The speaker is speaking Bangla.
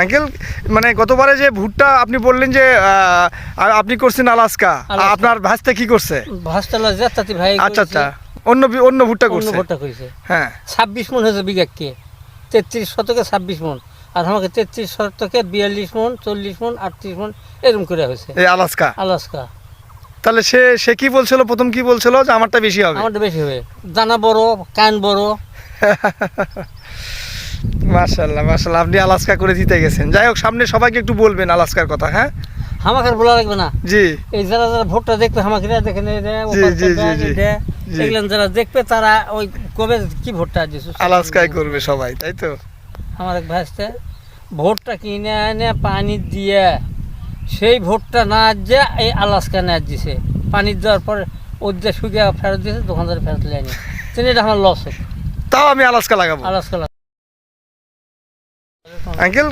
আঙ্কেল মানে গতবারে যে ভুট্টা আপনি বললেন যে আপনি করছেন আলাস্কা। আপনার ভাসতে কি করছে? জাতাতি ভাই আচ্ছা আচ্ছা অন্য অন্য ভুট্টা করছে। ভুট্টা করেছে। হ্যাঁ। ছাব্বিশ মন হয়েছে বিঘাকে। তেত্রিশ শতকে ছাব্বিশ মন। আর আমাকে তেত্রিশ শতকে বিয়াল্লিশ মন চল্লিশ মন আটত্রিশ মন এরকম করে হয়েছে। এই আলাস্কা। আলাস্কা। তাহলে সে সে কি বলছিল? প্রথম কি বলছিল? যে আমারটা বেশি হবে। আমারটা বেশি হবে। দানা বড় কান বড়। আপনি আলাস্কা করে জিতে গেছেন। যাই হোক সামনে সবাইকে একটু বলবেন আলাস্কার কথা হ্যাঁ? আমাকে বলা লাগবে না। জি। এই যারা যারা ভোটটা দেখবে আমাকে এরা দেখে নে, এরা জি, জি, জি, এগুলো যারা দেখবে তারা ওই কবে কি ভোটটা দিচ্ছে আলাস্কায় করবে সবাই তাই তো? আমার এক ভাইসতে ভোটটা কিনে এনে পানি দিয়ে। সেই ভোটটা না যে এই আলাস্কা না দিছে। পানি দেওয়ার পর ওদের শুকিয়ে ফেরত দিয়েছে দোকানদার ফেরত লেয়নি তিনি এটা আমার লস তাও আমি আলাস্কা লাগাবো। Alaska uncle